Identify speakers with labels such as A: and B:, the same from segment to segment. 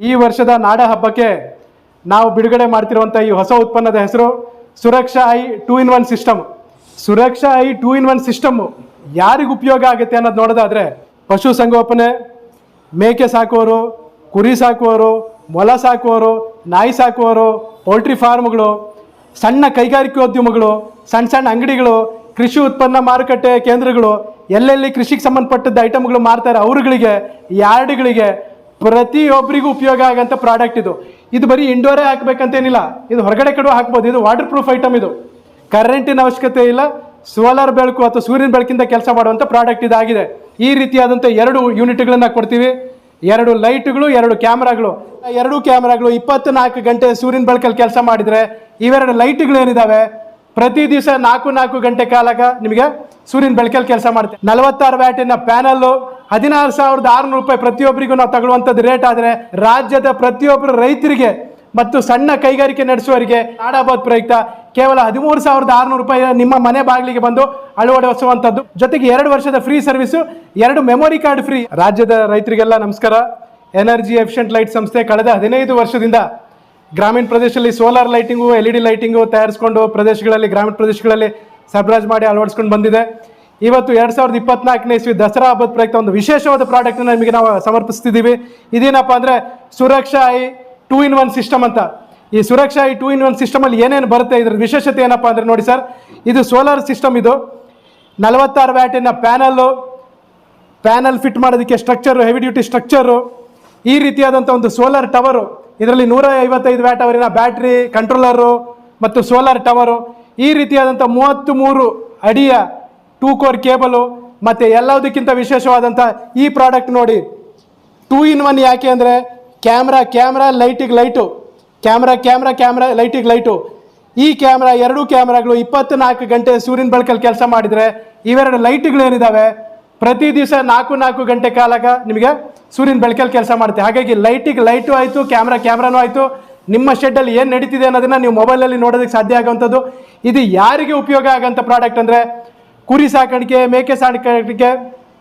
A: ಈ ವರ್ಷದ ನಾಡ ಹಬ್ಬಕ್ಕೆ ನಾವು ಬಿಡುಗಡೆ ಮಾಡ್ತಿರುವಂಥ ಈ ಹೊಸ ಉತ್ಪನ್ನದ ಹೆಸರು Suraksha I two in one system. Suraksha I two in one system ಯಾರಿಗೆ ಉಪಯೋಗ ಆಗುತ್ತೆ ಅನ್ನೋದು ನೋಡೋದಾದ್ರೆ ಪಶು ಸಂಗೋಪನೆ, ಮೇಕೆ ಸಾಕುವವರು, ಕುರಿ ಸಾಕುವವರು, ಮೊಲ ಸಾಕುವವರು, ನಾಯಿ ಸಾಕುವವರು, ಪೌಲ್ಟ್ರಿ ಫಾರ್ಮ್ಗಳು, ಸಣ್ಣ ಕೈಗಾರಿಕೋದ್ಯಮಗಳು ಸಣ್ಣ ಸಣ್ಣ ಅಂಗಡಿಗಳು, ಕೃಷಿ ಉತ್ಪನ್ನ ಮಾರುಕಟ್ಟೆ ಕೇಂದ್ರಗಳು, ಎಲ್ಲೆಲ್ಲಿ ಕೃಷಿಗೆ ಸಂಬಂಧಪಟ್ಟದ್ದು ಐಟಮ್ಗಳು ಮಾರ್ತಾರೆ ಅವ್ರುಗಳಿಗೆ ಯಾರ್ಡ್ಗಳಿಗೆ ಪ್ರತಿಯೊಬ್ಬರಿಗೂ ಉಪಯೋಗ ಆಗೋಂಥ ಪ್ರಾಡಕ್ಟ್ ಇದು. ಇದು ಬರೀ ಇಂಡೋರೇ ಹಾಕ್ಬೇಕಂತೇನಿಲ್ಲ. ಇದು ಹೊರಗಡೆ ಕಡೆ ಹಾಕ್ಬೋದು. ಇದು ವಾಟರ್ ಪ್ರೂಫ್ ಐಟಮ್ ಇದು ಕರೆಂಟಿನ ಅವಶ್ಯಕತೆ ಇಲ್ಲ. ಸೋಲಾರ್ ಬೆಳಕು ಅಥವಾ ಸೂರ್ಯನ ಬೆಳಕಿಂದ ಕೆಲಸ ಮಾಡುವಂಥ ಪ್ರಾಡಕ್ಟ್ ಇದಾಗಿದೆ. ಈ ರೀತಿಯಾದಂಥ ಎರಡು ಯೂನಿಟ್ಗಳನ್ನು ಕೊಡ್ತೀವಿ. ಎರಡು ಲೈಟ್ಗಳು ಎರಡು ಕ್ಯಾಮ್ರಾಗಳು ಎರಡು ಕ್ಯಾಮ್ರಾಗಳು ಇಪ್ಪತ್ನಾಲ್ಕು ಗಂಟೆ ಸೂರ್ಯನ ಬೆಳಕಲ್ಲಿ ಕೆಲಸ ಮಾಡಿದರೆ ಇವೆರಡು ಲೈಟ್ಗಳು ಏನಿದಾವೆ? ಪ್ರತಿ ದಿವಸ ನಾಲ್ಕು ನಾಲ್ಕು ಗಂಟೆ ಕಾಲಕ್ಕೆ ನಿಮಗೆ ಸೂರ್ಯನ ಬೆಳಕಲ್ಲಿ ಕೆಲಸ ಮಾಡುತ್ತೆ. ನಲವತ್ತಾರು ವ್ಯಾಟಿನ ಪ್ಯಾನಲ್ಲು ಹದಿನಾರು ಸಾವಿರದ ಆರುನೂರು ರೂಪಾಯಿ ಪ್ರತಿಯೊಬ್ಬರಿಗೂ ನಾವು ತಗೊಳ್ಳುವಂಥದ್ದು ರೇಟ್ ಆದರೆ ರಾಜ್ಯದ ಪ್ರತಿಯೊಬ್ಬರು ರೈತರಿಗೆ ಮತ್ತು ಸಣ್ಣ ಕೈಗಾರಿಕೆ ನಡೆಸುವವರಿಗೆ ನಾಡಾಬಾದ್ ಪ್ರಯುಕ್ತ ಕೇವಲ ಹದಿಮೂರು ಸಾವಿರದ ಆರುನೂರು ರೂಪಾಯಿ ನಿಮ್ಮ ಮನೆ ಬಾಗಿಲಿಗೆ ಬಂದು ಅಳವಡಿಸುವಂಥದ್ದು ಜೊತೆಗೆ ಎರಡು ವರ್ಷದ ಫ್ರೀ ಸರ್ವಿಸು ಎರಡು ಮೆಮೊರಿ ಕಾರ್ಡ್ ಫ್ರೀ ರಾಜ್ಯದ ರೈತರಿಗೆಲ್ಲ ನಮಸ್ಕಾರ. ಎನರ್ಜಿ ಎಫಿಷಿಯಂಟ್ ಲೈಟ್ ಸಂಸ್ಥೆ ಕಳೆದ ಹದಿನೈದು ವರ್ಷದಿಂದ ಗ್ರಾಮೀಣ ಪ್ರದೇಶದಲ್ಲಿ solar lighting L E D lighting ತಯಾರಿಸ್ಕೊಂಡು ಪ್ರದೇಶಗಳಲ್ಲಿ, ಗ್ರಾಮೀಣ ಪ್ರದೇಶಗಳಲ್ಲಿ ಸರಬರಾಜು ಮಾಡಿ ಅಳವಡಿಸ್ಕೊಂಡು ಬಂದಿದೆ. ಇವತ್ತು ಎರಡು ಸಾವಿರದ ಇಪ್ಪತ್ನಾಲ್ಕನೇ ಇಸ್ವಿ ದಸರಾ ಹಬ್ಬದ ಪ್ರಯುಕ್ತ ಒಂದು ವಿಶೇಷವಾದ ಪ್ರಾಡಕ್ಟ್ನ ನಿಮಗೆ ನಾವು ಸಮರ್ಪಿಸ್ತಿದ್ದೀವಿ. ಇದೇನಪ್ಪ ಅಂದರೆ Suraksha I two in one system ಅಂತ. ಈ Suraksha I two in one ಸಿಸ್ಟಮಲ್ಲಿ ಏನೇನು ಬರುತ್ತೆ ಇದ್ರ ವಿಶೇಷತೆ ಏನಪ್ಪ ಅಂದರೆ ನೋಡಿ ಸರ್, ಇದು ಸೋಲಾರ್ ಸಿಸ್ಟಮ್ ಇದು. ನಲವತ್ತಾರು ವ್ಯಾಟಿನ ಪ್ಯಾನಲ್ಲು, ಪ್ಯಾನಲ್ ಫಿಟ್ ಮಾಡೋದಕ್ಕೆ ಸ್ಟ್ರಕ್ಚರು ಹೆವಿ ಡ್ಯೂಟಿ ಸ್ಟ್ರಕ್ಚರು, ಈ ರೀತಿಯಾದಂಥ ಒಂದು ಸೋಲಾರ್ ಟವರು. ಇದರಲ್ಲಿ ನೂರ ಐವತ್ತೈದು ವ್ಯಾಟ್ ಅವರಿನ ಬ್ಯಾಟ್ರಿ ಕಂಟ್ರೋಲರು ಮತ್ತು ಸೋಲಾರ್ ಟವರು. ಈ ರೀತಿಯಾದಂಥ ಮೂವತ್ತು ಮೂರು ಅಡಿಯ ಟೂ ಕೋರ್ ಕೇಬಲು ಮತ್ತು ಎಲ್ಲದಕ್ಕಿಂತ ವಿಶೇಷವಾದಂಥ ಈ ಪ್ರಾಡಕ್ಟ್ ನೋಡಿ. ಟೂ ಇನ್ ಒನ್ ಯಾಕೆ ಅಂದರೆ ಕ್ಯಾಮ್ರಾ ಕ್ಯಾಮ್ರಾ, ಲೈಟಿಗೆ ಲೈಟು. ಕ್ಯಾಮ್ರಾ ಕ್ಯಾಮ್ರಾ ಕ್ಯಾಮ್ರಾ, ಲೈಟಿಗೆ ಲೈಟು. ಈ ಕ್ಯಾಮ್ರಾ, ಎರಡೂ ಕ್ಯಾಮ್ರಾಗಳು ಇಪ್ಪತ್ನಾಲ್ಕು ಗಂಟೆ ಸೂರ್ಯನ ಬೆಳಕಲ್ಲಿ ಕೆಲಸ ಮಾಡಿದರೆ ಇವೆರಡು ಲೈಟ್ಗಳೇನಿದ್ದಾವೆ ಪ್ರತಿ ದಿವಸ ನಾಲ್ಕು ನಾಲ್ಕು ಗಂಟೆ ಕಾಲಾಗ ನಿಮಗೆ ಸೂರ್ಯನ ಬೆಳಕಲ್ಲಿ ಕೆಲಸ ಮಾಡುತ್ತೆ. ಹಾಗಾಗಿ ಲೈಟಿಗೆ ಲೈಟು ಆಯಿತು, ಕ್ಯಾಮ್ರಾ, ಕ್ಯಾಮ್ರಾನೂ ಆಯಿತು. ನಿಮ್ಮ ಶೆಡ್ಡಲ್ಲಿ ಏನು ನಡೀತಿದೆ ಅನ್ನೋದನ್ನು ನೀವು ಮೊಬೈಲಲ್ಲಿ ನೋಡೋದಕ್ಕೆ ಸಾಧ್ಯ ಆಗುವಂಥದ್ದು. ಇದು ಯಾರಿಗೆ ಉಪಯೋಗ ಆಗೋಂಥ ಪ್ರಾಡಕ್ಟ್ ಅಂದರೆ ಕುರಿ ಸಾಕಾಣಿಕೆ, ಮೇಕೆ ಸಾಕಾಣಿಕೆ,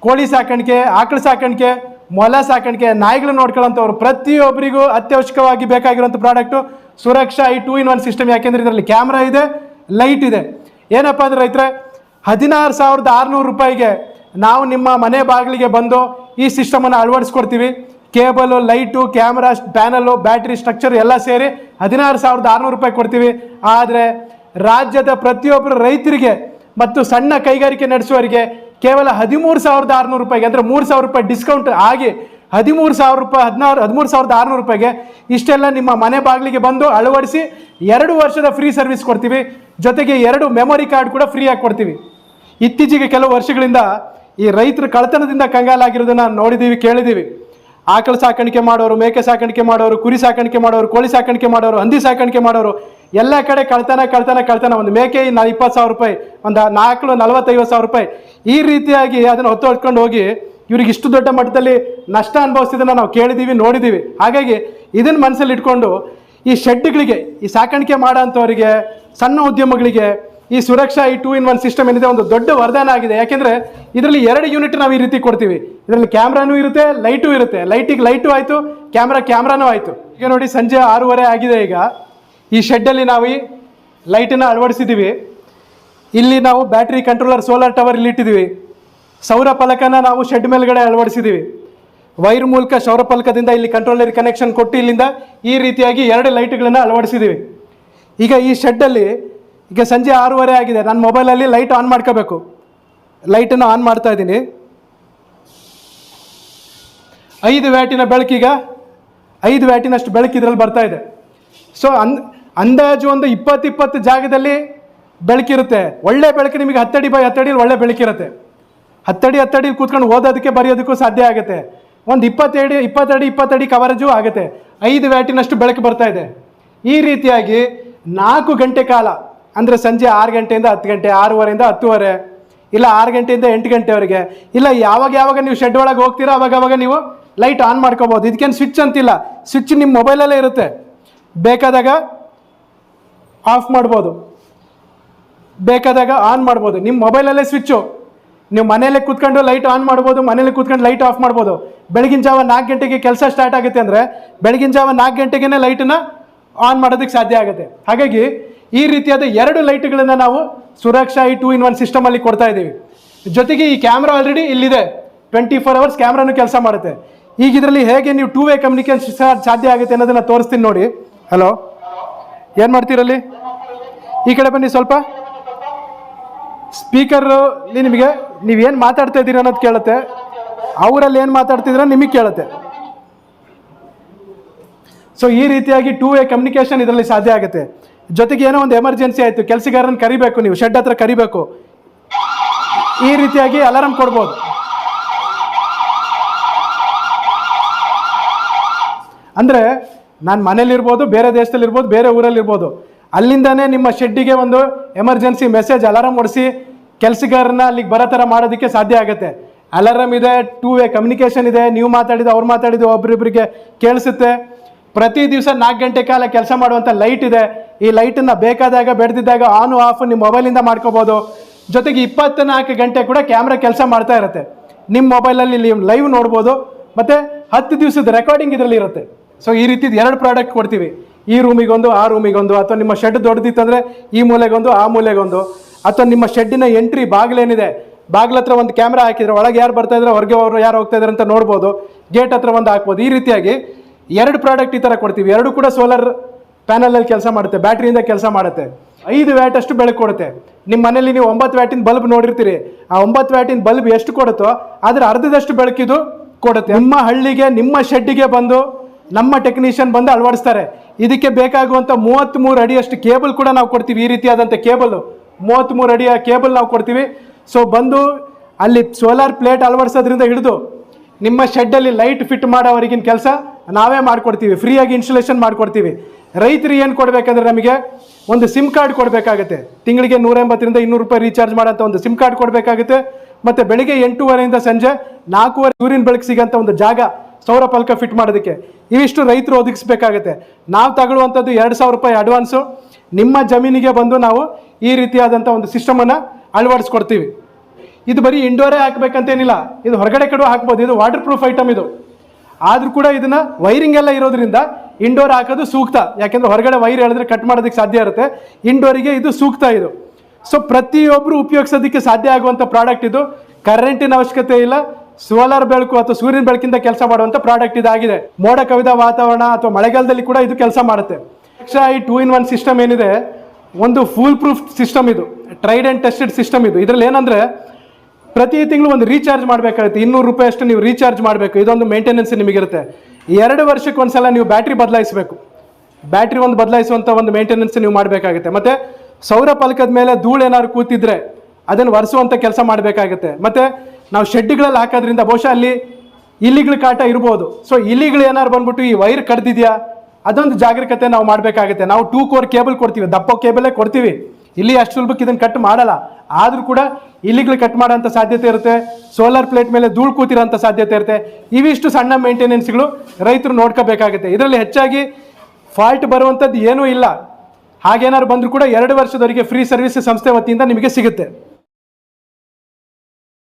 A: ಕೋಳಿ ಸಾಕಾಣಿಕೆ, ಆಕಳ ಸಾಕಾಣಿಕೆ, ಮೊಲ ಸಾಕಾಣಿಕೆ, ನಾಯಿಗಳನ್ನ ನೋಡ್ಕೊಳ್ಳೋಂಥವ್ರು ಪ್ರತಿಯೊಬ್ಬರಿಗೂ ಅತ್ಯವಶ್ಯಕವಾಗಿ ಬೇಕಾಗಿರುವಂಥ ಪ್ರಾಡಕ್ಟು ಸುರಕ್ಷಾ ಈ ಟೂ ಇನ್ ಒನ್ ಸಿಸ್ಟಮ್. ಯಾಕೆಂದರೆ ಇದರಲ್ಲಿ ಕ್ಯಾಮ್ರಾ ಇದೆ, ಲೈಟ್ ಇದೆ. ಏನಪ್ಪ ಅಂದರೆ ರೈತರೆ, ಹದಿನಾರು ಸಾವಿರದ ಆರುನೂರು ರೂಪಾಯಿಗೆ ನಾವು ನಿಮ್ಮ ಮನೆ ಬಾಗಿಲಿಗೆ ಬಂದು ಈ ಸಿಸ್ಟಮನ್ನು ಅಳವಡಿಸ್ಕೊಡ್ತೀವಿ. Cable, light, camera, panel, battery, structure ಎಲ್ಲ ಸೇರಿ ಹದಿನಾರು ಸಾವಿರದ ಆರುನೂರು ರೂಪಾಯಿ ಕೊಡ್ತೀವಿ. ಆದರೆ ರಾಜ್ಯದ ಪ್ರತಿಯೊಬ್ಬರು ರೈತರಿಗೆ ಮತ್ತು ಸಣ್ಣ ಕೈಗಾರಿಕೆ ನಡೆಸುವವರಿಗೆ ಕೇವಲ ಹದಿಮೂರು ಸಾವಿರದ ಆರುನೂರು ರೂಪಾಯಿಗೆ, ಅಂದರೆ ಮೂರು ಸಾವಿರ ರೂಪಾಯಿ ಡಿಸ್ಕೌಂಟ್ ಆಗಿ ಹದಿಮೂರು ಸಾವಿರ ರೂಪಾಯಿ, ಹದಿನಾರು, ಹದಿಮೂರು ಸಾವಿರದ ಆರುನೂರು ರೂಪಾಯಿಗೆ ಇಷ್ಟೆಲ್ಲ ನಿಮ್ಮ ಮನೆ ಬಾಗಿಲಿಗೆ ಬಂದು ಅಳವಡಿಸಿ ಎರಡು ವರ್ಷದ ಫ್ರೀ ಸರ್ವಿಸ್ ಕೊಡ್ತೀವಿ. ಜೊತೆಗೆ ಎರಡು ಮೆಮೊರಿ ಕಾರ್ಡ್ ಕೂಡ ಫ್ರೀಯಾಗಿ ಕೊಡ್ತೀವಿ. ಇತ್ತೀಚೆಗೆ ಕೆಲವು ವರ್ಷಗಳಿಂದ ಈ ರೈತರು ಕಳ್ತನದಿಂದ ಕಂಗಾಲಾಗಿರೋದನ್ನು ನೋಡಿದ್ದೀವಿ ಕೇಳಿದ್ದೀವಿ ಆಕಳು ಸಾಕಾಣಿಕೆ ಮಾಡೋರು, ಮೇಕೆ ಸಾಕಾಣಿಕೆ ಮಾಡೋರು, ಕುರಿ ಸಾಕಾಣಿಕೆ ಮಾಡೋರು, ಕೋಳಿ ಸಾಕಾಣಿಕೆ ಮಾಡೋರು, ಹಂದಿ ಸಾಕಾಣಿಕೆ ಮಾಡೋರು, ಎಲ್ಲ ಕಡೆ ಕಳ್ತನ ಕಳ್ತನ ಕಳ್ತನ. ಒಂದು ಮೇಕೆ ನಾ ಇಪ್ಪತ್ತು ಸಾವಿರ ರೂಪಾಯಿ, ಒಂದು ನಾಲ್ಕು ನಲವತ್ತೈವತ್ತು ಸಾವಿರ ರೂಪಾಯಿ. ಈ ರೀತಿಯಾಗಿ ಅದನ್ನು ಹೊತ್ತು ಹೊತ್ಕೊಂಡು ಹೋಗಿ ಇವ್ರಿಗೆ ಇಷ್ಟು ದೊಡ್ಡ ಮಟ್ಟದಲ್ಲಿ ನಷ್ಟ ಅನುಭವಿಸಿದ್ದನ್ನ ನಾವು ಕೇಳಿದ್ದೀವಿ ನೋಡಿದ್ದೀವಿ ಹಾಗಾಗಿ ಇದನ್ನು ಮನಸ್ಸಲ್ಲಿ ಇಟ್ಕೊಂಡು ಈ ಶೆಡ್ಗಳಿಗೆ, ಈ ಸಾಕಾಣಿಕೆ ಮಾಡೋ ಅಂಥವರಿಗೆ ಸಣ್ಣ ಉದ್ಯಮಗಳಿಗೆ ಈ ಸುರಕ್ಷಾ ಈ ಟೂ ಇನ್ ಒನ್ ಸಿಸ್ಟಮ್ ಏನಿದೆ, ಒಂದು ದೊಡ್ಡ ವರದಾನ ಆಗಿದೆ. ಯಾಕೆಂದ್ರೆ ಇದರಲ್ಲಿ ಎರಡು ಯೂನಿಟ್ ನಾವು ಈ ರೀತಿ ಕೊಡ್ತೀವಿ. ಇದರಲ್ಲಿ ಕ್ಯಾಮ್ರಾನೂ ಇರುತ್ತೆ, ಲೈಟು ಇರುತ್ತೆ. ಲೈಟಿಗೆ ಲೈಟು ಆಯಿತು, ಕ್ಯಾಮ್ರಾ ಕ್ಯಾಮ್ರಾನೂ ಆಯಿತು. ಈಗ ನೋಡಿ ಸಂಜೆ ಆರೂವರೆ ಆಗಿದೆ ಈಗ. ಈ ಶೆಡ್ಡಲ್ಲಿ ನಾವು ಈ ಲೈಟನ್ನು ಅಳವಡಿಸಿದ್ದೀವಿ. ಇಲ್ಲಿ ನಾವು ಬ್ಯಾಟ್ರಿ ಕಂಟ್ರೋಲರ್, ಸೋಲಾರ್ ಟವರ್ ಇಲ್ಲಿ ಇಟ್ಟಿದ್ದೀವಿ. ಸೌರ ಫಲಕನ ನಾವು ಶೆಡ್ ಮೇಲ್ಗಡೆ ಅಳವಡಿಸಿದ್ದೀವಿ. ವೈರ್ ಮೂಲಕ ಸೌರ ಫಲಕದಿಂದ ಇಲ್ಲಿ ಕಂಟ್ರೋಲರ್ ಕನೆಕ್ಷನ್ ಕೊಟ್ಟು ಇಲ್ಲಿಂದ ಈ ರೀತಿಯಾಗಿ ಎರಡು ಲೈಟ್ಗಳನ್ನು ಅಳವಡಿಸಿದ್ದೀವಿ. ಈಗ ಈ ಶೆಡ್ಡಲ್ಲಿ ಈಗ ಸಂಜೆ ಆರೂವರೆ ಆಗಿದೆ. ನನ್ನ ಮೊಬೈಲಲ್ಲಿ ಲೈಟ್ ಆನ್ ಮಾಡ್ಕೋಬೇಕು. ಲೈಟನ್ನು ಆನ್ ಮಾಡ್ತಾ ಇದ್ದೀನಿ. ಐದು ವ್ಯಾಟಿನ ಬೆಳಕೀಗ, ಐದು ವ್ಯಾಟಿನಷ್ಟು ಬೆಳಕು ಇದರಲ್ಲಿ ಬರ್ತಾ ಇದೆ. ಸೊ ಅನ್, ಅಂದಾಜು ಒಂದು ಇಪ್ಪತ್ತು ಇಪ್ಪತ್ತು ಜಾಗದಲ್ಲಿ ಬೆಳಕಿರುತ್ತೆ. ಒಳ್ಳೆ ಬೆಳಕು ನಿಮಗೆ ಹತ್ತಡಿ ಬೈ, ಹತ್ತಡಿಲಿ ಒಳ್ಳೆ ಬೆಳಕಿರುತ್ತೆ. ಹತ್ತಡಿ ಹತ್ತಡಿ ಕೂತ್ಕೊಂಡು ಓದೋದಕ್ಕೆ ಬರೆಯೋದಕ್ಕೂ ಸಾಧ್ಯ ಆಗುತ್ತೆ. ಒಂದು ಇಪ್ಪತ್ತಡಿ ಇಪ್ಪತ್ತಡಿ ಇಪ್ಪತ್ತಡಿ ಕವರೇಜು ಆಗುತ್ತೆ. ಐದು ವ್ಯಾಟಿನಷ್ಟು ಬೆಳಕು ಬರ್ತಾ ಇದೆ. ಈ ರೀತಿಯಾಗಿ ನಾಲ್ಕು ಗಂಟೆ ಕಾಲ, ಅಂದರೆ ಸಂಜೆ ಆರು ಗಂಟೆಯಿಂದ ಹತ್ತು ಗಂಟೆ, ಆರೂವರೆಯಿಂದ ಹತ್ತುವರೆ, ಇಲ್ಲ ಆರು ಗಂಟೆಯಿಂದ ಎಂಟು ಗಂಟೆವರೆಗೆ, ಇಲ್ಲ ಯಾವಾಗ ಯಾವಾಗ ನೀವು ಶೆಡ್ ಒಳಗೆ ಹೋಗ್ತೀರಾ ಅವಾಗ ಅವಾಗ ನೀವು ಲೈಟ್ ಆನ್ ಮಾಡ್ಕೋಬೋದು ಇದಕ್ಕೇನು ಸ್ವಿಚ್ ಅಂತಿಲ್ಲ. ಸ್ವಿಚ್ ನಿಮ್ಮ ಮೊಬೈಲಲ್ಲೇ ಇರುತ್ತೆ. ಬೇಕಾದಾಗ ಆಫ್ ಮಾಡ್ಬೋದು. ಬೇಕಾದಾಗ ಆನ್ ಮಾಡ್ಬೋದು. ನಿಮ್ಮ ಮೊಬೈಲಲ್ಲೇ ಸ್ವಿಚ್ಚು. ನೀವು ಮನೇಲೆ ಕೂತ್ಕೊಂಡು ಲೈಟ್ ಆನ್ ಮಾಡ್ಬೋದು ಮನೇಲಿ ಕೂತ್ಕೊಂಡು ಲೈಟ್ ಆಫ್ ಮಾಡ್ಬೋದು. ಬೆಳಗಿನ ಜಾವ ನಾಲ್ಕು ಗಂಟೆಗೆ ಕೆಲಸ ಸ್ಟಾರ್ಟ್ ಆಗುತ್ತೆ ಅಂದರೆ ಬೆಳಗಿನ ಜಾವ ನಾಲ್ಕು ಗಂಟೆಗೇ ಲೈಟನ್ನ ಆನ್ ಮಾಡೋದಕ್ಕೆ ಸಾಧ್ಯ ಆಗುತ್ತೆ. ಹಾಗಾಗಿ ಈ ರೀತಿಯಾದ ಎರಡು ಲೈಟ್ಗಳನ್ನು ನಾವು ಸುರಕ್ಷಾ ಈ ಟೂ ಇನ್ ಒನ್ ಸಿಸ್ಟಮಲ್ಲಿ ಕೊಡ್ತಾ ಇದ್ದೀವಿ. ಜೊತೆಗೆ ಈ ಕ್ಯಾಮ್ರಾ ಆಲ್ರೆಡಿ ಇಲ್ಲಿದೆ. ಟ್ವೆಂಟಿ ಫೋರ್ ಅವರ್ಸ್ ಕ್ಯಾಮ್ರಾನು ಕೆಲಸ ಮಾಡುತ್ತೆ. ಈಗ ಇದರಲ್ಲಿ ಹೇಗೆ ನೀವು ಟೂ ವೇ ಕಮ್ಯುನಿಕೇಶನ್ ಸಾಧ್ಯ ಆಗುತ್ತೆ ಅನ್ನೋದನ್ನ ತೋರಿಸ್ತೀನಿ ನೋಡಿ. ಹಲೋ ಏನು ಮಾಡ್ತೀರಲ್ಲಿ? ಈ ಕಡೆ ಬನ್ನಿ ಸ್ವಲ್ಪ. ಸ್ಪೀಕರ್ ನಿಮಗೆ ನೀವೇನು ಮಾತಾಡ್ತಾ ಇದ್ದೀರಿ ಅನ್ನೋದು ಕೇಳುತ್ತೆ. ಅವರಲ್ಲಿ ಏನು ಮಾತಾಡ್ತಿದ್ರ ನಿಮಗೆ ಕೇಳುತ್ತೆ. ಸೊ ಈ ರೀತಿಯಾಗಿ ಟೂ ವೇ ಕಮ್ಯುನಿಕೇಷನ್ ಇದರಲ್ಲಿ ಸಾಧ್ಯ ಆಗುತ್ತೆ. ಜೊತೆಗೆ ಏನೋ ಒಂದು ಎಮರ್ಜೆನ್ಸಿ ಆಯಿತು, ಕೆಲಸಗಾರನ ಕರಿಬೇಕು ನೀವು ಶೆಡ್ ಹತ್ರ ಕರಿಬೇಕು. ಈ ರೀತಿಯಾಗಿ ಅಲಾರಾಮ್ ಕೊಡ್ಬೋದು. ಅಂದರೆ ನಾನು ಮನೇಲಿರ್ಬೋದು, ಬೇರೆ ದೇಶದಲ್ಲಿರ್ಬೋದು, ಬೇರೆ ಊರಲ್ಲಿರ್ಬೋದು, ಅಲ್ಲಿಂದನೇ ನಿಮ್ಮ ಶೆಡ್ಡಿಗೆ ಒಂದು ಎಮರ್ಜೆನ್ಸಿ ಮೆಸೇಜ್ ಅಲಾರಾಮ್ ಹೊಡಿಸಿ ಕೆಲಸಗಾರನ ಅಲ್ಲಿಗೆ ಬರೋ ಥರ ಮಾಡೋದಕ್ಕೆ ಸಾಧ್ಯ ಆಗುತ್ತೆ. ಅಲಾರಾಮ್ ಇದೆ ಟೂ ವೇ ಕಮ್ಯುನಿಕೇಷನ್ ಇದೆ, ನೀವು ಮಾತಾಡಿದ ಅವ್ರು ಮಾತಾಡಿದ ಒಬ್ರಿಬ್ರಿಗೆ ಕೇಳಿಸುತ್ತೆ. ಪ್ರತಿ ದಿವಸ ನಾಲ್ಕು ಗಂಟೆ ಕಾಲ ಕೆಲಸ ಮಾಡುವಂಥ ಲೈಟ್ ಇದೆ. ಈ ಲೈಟನ್ನು ಬೇಕಾದಾಗ, ಬೆಳೆದಿದ್ದಾಗ ಆನ್ ಆಫ್ ನಿಮ್ಮ ಮೊಬೈಲಿಂದ ಮಾಡ್ಕೋಬೋದು. ಜೊತೆಗೆ ಇಪ್ಪತ್ನಾಲ್ಕು ಗಂಟೆ ಕೂಡ ಕ್ಯಾಮ್ರಾ ಕೆಲಸ ಮಾಡ್ತಾ ಇರುತ್ತೆ. ನಿಮ್ಮ ಮೊಬೈಲಲ್ಲಿ ಲೈವ್ ನೋಡ್ಬೋದು. ಮತ್ತು ಹತ್ತು ದಿವಸದ ರೆಕಾರ್ಡಿಂಗ್ ಇದರಲ್ಲಿ ಇರುತ್ತೆ. ಸೊ ಈ ರೀತಿದು ಎರಡು ಪ್ರಾಡಕ್ಟ್ ಕೊಡ್ತೀವಿ. ಈ ರೂಮಿಗೊಂದು ಆ ರೂಮಿಗೊಂದು ಅಥವಾ ನಿಮ್ಮ ಶೆಡ್ ದೊಡ್ಡದಿತ್ತಂದರೆ ಈ ಮೂಲೆಗೊಂದು, ಆ ಮೂಲೆಗೊಂದು, ಅಥವಾ ನಿಮ್ಮ ಶೆಡ್ಡಿನ ಎಂಟ್ರಿ ಬಾಗಿಲೇನಿದೆ ಬಾಗಿಲ ಹತ್ರ ಒಂದು ಕ್ಯಾಮ್ರಾ ಹಾಕಿದ್ರೆ ಒಳಗೆ ಯಾರು ಬರ್ತಾ ಇದ್ರೆ, ಹೊರಗೆ ಅವರು ಯಾರು ಹೋಗ್ತಾ ಇದ್ದಾರೆ ಅಂತ ನೋಡ್ಬೋದು. ಗೇಟ್ ಹತ್ರ ಒಂದು ಹಾಕ್ಬೋದು. ಈ ರೀತಿಯಾಗಿ ಎರಡು ಪ್ರಾಡಕ್ಟ್ ಈ ಥರ ಕೊಡ್ತೀವಿ. ಎರಡು ಕೂಡ ಸೋಲಾರ್ ಪ್ಯಾನಲಲ್ಲಿ ಕೆಲಸ ಮಾಡುತ್ತೆ ಬ್ಯಾಟ್ರಿಯಿಂದ ಕೆಲಸ ಮಾಡುತ್ತೆ. ಐದು ವ್ಯಾಟ್ ಅಷ್ಟು ಬೆಳಕು ಕೊಡುತ್ತೆ. ನಿಮ್ಮ ಮನೇಲಿ ನೀವು ಒಂಬತ್ತು ವ್ಯಾಟಿನ ಬಲ್ಬ್ ನೋಡಿರ್ತೀರಿ. ಆ ಒಂಬತ್ತು ವ್ಯಾಟಿನ ಬಲ್ಬ್ ಎಷ್ಟು ಕೊಡುತ್ತೋ, ಅದರ ಅರ್ಧದಷ್ಟು ಬೆಳಕಿದು ಕೊಡುತ್ತೆ. ನಿಮ್ಮ ಹಳ್ಳಿಗೆ, ನಿಮ್ಮ ಶೆಡ್ಡಿಗೆ ಬಂದು ನಮ್ಮ ಟೆಕ್ನಿಷಿಯನ್ ಬಂದು ಅಳವಡಿಸ್ತಾರೆ. ಇದಕ್ಕೆ ಬೇಕಾಗುವಂಥ ಮೂವತ್ತ್ಮೂರು ಅಡಿಯಷ್ಟು ಕೇಬಲ್ ಕೂಡ ನಾವು ಕೊಡ್ತೀವಿ. ಈ ರೀತಿಯಾದಂಥ ಕೇಬಲ್ ಮೂವತ್ತ್ಮೂರು ಅಡಿಯ ಕೇಬಲ್ ನಾವು ಕೊಡ್ತೀವಿ. ಸೊ ಬಂದು ಅಲ್ಲಿ ಸೋಲಾರ್ ಪ್ಲೇಟ್ ಅಳವಡಿಸೋದ್ರಿಂದ ಹಿಡಿದು ನಿಮ್ಮ ಶೆಡ್ಡಲ್ಲಿ ಲೈಟ್ ಫಿಟ್ ಮಾಡೋವರೆಗಿನ ಕೆಲಸ ನಾವೇ ಮಾಡಿಕೊಡ್ತೀವಿ. ಫ್ರೀಯಾಗಿ ಇನ್ಸ್ಟಾಲೇಷನ್ ಮಾಡಿಕೊಡ್ತೀವಿ. ರೈತರು ಏನು ಕೊಡಬೇಕಂದ್ರೆ ನಮಗೆ ಒಂದು ಸಿಮ್ ಕಾರ್ಡ್ ಕೊಡಬೇಕಾಗುತ್ತೆ. ತಿಂಗಳಿಗೆ ನೂರ ಎಂಬತ್ತರಿಂದ ಇನ್ನೂರು ರೂಪಾಯಿ ರೀಚಾರ್ಜ್ ಮಾಡೋಂಥ ಒಂದು ಸಿಮ್ ಕಾರ್ಡ್ ಕೊಡಬೇಕಾಗುತ್ತೆ. ಮತ್ತು ಬೆಳಿಗ್ಗೆ ಎಂಟೂವರೆಯಿಂದ ಸಂಜೆ ನಾಲ್ಕೂವರೆ ಸೂರ್ಯನ ಬೆಳಕು ಸಿಗೋಂಥ ಒಂದು ಜಾಗ ಸೌರ ಫಲಕ ಫಿಟ್ ಮಾಡೋದಕ್ಕೆ. ಇವಿಷ್ಟು ರೈತರು ಒದಗಿಸ್ಬೇಕಾಗತ್ತೆ. ನಾವು ತಗೊಳ್ಳುವಂಥದ್ದು ಎರಡು ಸಾವಿರ ರೂಪಾಯಿ ಅಡ್ವಾನ್ಸು ನಿಮ್ಮ ಜಮೀನಿಗೆ ಬಂದು ನಾವು ಈ ರೀತಿಯಾದಂಥ ಒಂದು ಸಿಸ್ಟಮನ್ನು ಅಳವಡಿಸ್ಕೊಡ್ತೀವಿ. ಇದು ಬರೀ ಇಂಡೋರೇ ಹಾಕಬೇಕಂತೇನಿಲ್ಲ. ಇದು ಹೊರಗಡೆ ಕಡೆ ಹಾಕ್ಬೋದು. ಇದು ವಾಟರ್ ಪ್ರೂಫ್ ಐಟಮ್ ಇದು. ಆದರೂ ಕೂಡ ಇದನ್ನು ವೈರಿಂಗ್ ಎಲ್ಲ ಇರೋದ್ರಿಂದ ಇಂಡೋರ್ ಹಾಕೋದು ಸೂಕ್ತ. ಯಾಕೆಂದರೆ ಹೊರಗಡೆ ವೈರ್ ಹೇಳಿದ್ರೆ ಕಟ್ ಮಾಡೋದಕ್ಕೆ ಸಾಧ್ಯ ಇರುತ್ತೆ. ಇಂಡೋರಿಗೆ ಇದು ಸೂಕ್ತ ಇದು. ಸೊ ಪ್ರತಿಯೊಬ್ಬರು ಉಪಯೋಗಿಸೋದಕ್ಕೆ ಸಾಧ್ಯ ಆಗುವಂಥ ಪ್ರಾಡಕ್ಟ್ ಇದು. ಕರೆಂಟಿನ ಅವಶ್ಯಕತೆ ಇಲ್ಲ. ಸೋಲಾರ್ ಬೆಳಕು ಅಥವಾ ಸೂರ್ಯನ ಬೆಳಕಿಂದ ಕೆಲಸ ಮಾಡುವಂತ ಪ್ರಾಡಕ್ಟ್ ಇದಾಗಿದೆ. ಮೋಡ ಕವಿದ ವಾತಾವರಣ ಅಥವಾ ಮಳೆಗಾಲದಲ್ಲಿ ಕೂಡ ಇದು ಕೆಲಸ ಮಾಡುತ್ತೆ. ಈ ಟೂ ಇನ್ ಒನ್ ಸಿಸ್ಟಮ್ ಏನಿದೆ, ಒಂದು ಫುಲ್ ಪ್ರೂಫ್ ಸಿಸ್ಟಮ್ ಇದು ಟ್ರೈಡ್ ಆ್ಯಂಡ್ ಟೆಸ್ಟೆಡ್ ಸಿಸ್ಟಮ್ ಇದು. ಇದರಲ್ಲಿ ಏನಂದ್ರೆ, ಪ್ರತಿ ತಿಂಗಳು ಒಂದು ರೀಚಾರ್ಜ್ ಮಾಡಬೇಕಾಗುತ್ತೆ. ಇನ್ನೂರು ರೂಪಾಯಿ ಅಷ್ಟು ನೀವು ರೀಚಾರ್ಜ್ ಮಾಡಬೇಕು. ಇದೊಂದು ಮೇಂಟೆನೆನ್ಸ್ ನಿಮಗಿರುತ್ತೆ. ಎರಡು ವರ್ಷಕ್ಕೆ ಒಂದ್ಸಲ ನೀವು ಬ್ಯಾಟ್ರಿ ಬದಲಾಯಿಸಬೇಕು. ಬ್ಯಾಟ್ರಿ ಒಂದು ಬದಲಾಯಿಸುವಂಥ ಒಂದು ಮೇಂಟೆನೆನ್ಸ್ ನೀವು ಮಾಡಬೇಕಾಗುತ್ತೆ. ಮತ್ತು ಸೌರ ಫಲಕದ ಮೇಲೆ ಧೂಳು ಏನಾದ್ರು ಕೂತಿದ್ರೆ, ಅದನ್ನು ಒರೆಸುವಂಥ ಕೆಲಸ ಮಾಡಬೇಕಾಗುತ್ತೆ. ಮತ್ತು ನಾವು ಶೆಡ್ಗಳಲ್ಲಿ ಹಾಕೋದ್ರಿಂದ ಬಹುಶಃ ಅಲ್ಲಿ ಇಲಿಗಳ ಕಾಟ ಇರ್ಬೋದು. ಸೊ ಇಲಿಗಳು ಏನಾರು ಬಂದ್ಬಿಟ್ಟು ಈ ವೈರ್ ಕಡ್ದಿದ್ಯಾ? ಅದೊಂದು ಜಾಗರೂಕತೆ ನಾವು ಮಾಡಬೇಕಾಗುತ್ತೆ. ನಾವು ಟೂ ಕೋರ್ ಕೇಬಲ್ ಕೊಡ್ತೀವಿ. ದಪ್ಪ ಕೇಬಲೇ ಕೊಡ್ತೀವಿ. ಇಲ್ಲಿ ಅಷ್ಟು ಸುಲಭಕ್ಕೆ ಇದನ್ನು ಕಟ್ ಮಾಡಲ್ಲ. ಆದರೂ ಕೂಡ ಇಲಿಗಳು ಕಟ್ ಮಾಡೋಂಥ ಸಾಧ್ಯತೆ ಇರುತ್ತೆ. ಸೋಲಾರ್ ಪ್ಲೇಟ್ ಮೇಲೆ ಧೂಳು ಕೂತಿರೋಂಥ ಸಾಧ್ಯತೆ ಇರುತ್ತೆ. ಇವಿಷ್ಟು ಸಣ್ಣ ಮೇಂಟೆನೆನ್ಸ್ಗಳು ರೈತರು ನೋಡ್ಕೋಬೇಕಾಗುತ್ತೆ. ಇದರಲ್ಲಿ ಹೆಚ್ಚಾಗಿ ಫಾಲ್ಟ್ ಬರುವಂಥದ್ದು ಏನೂ ಇಲ್ಲ. ಹಾಗೇನಾದ್ರು ಬಂದರೂ ಕೂಡ ಎರಡು ವರ್ಷದವರೆಗೆ ಫ್ರೀ ಸರ್ವಿಸ್ ಸಂಸ್ಥೆ ವತಿಯಿಂದ ನಿಮಗೆ ಸಿಗುತ್ತೆ.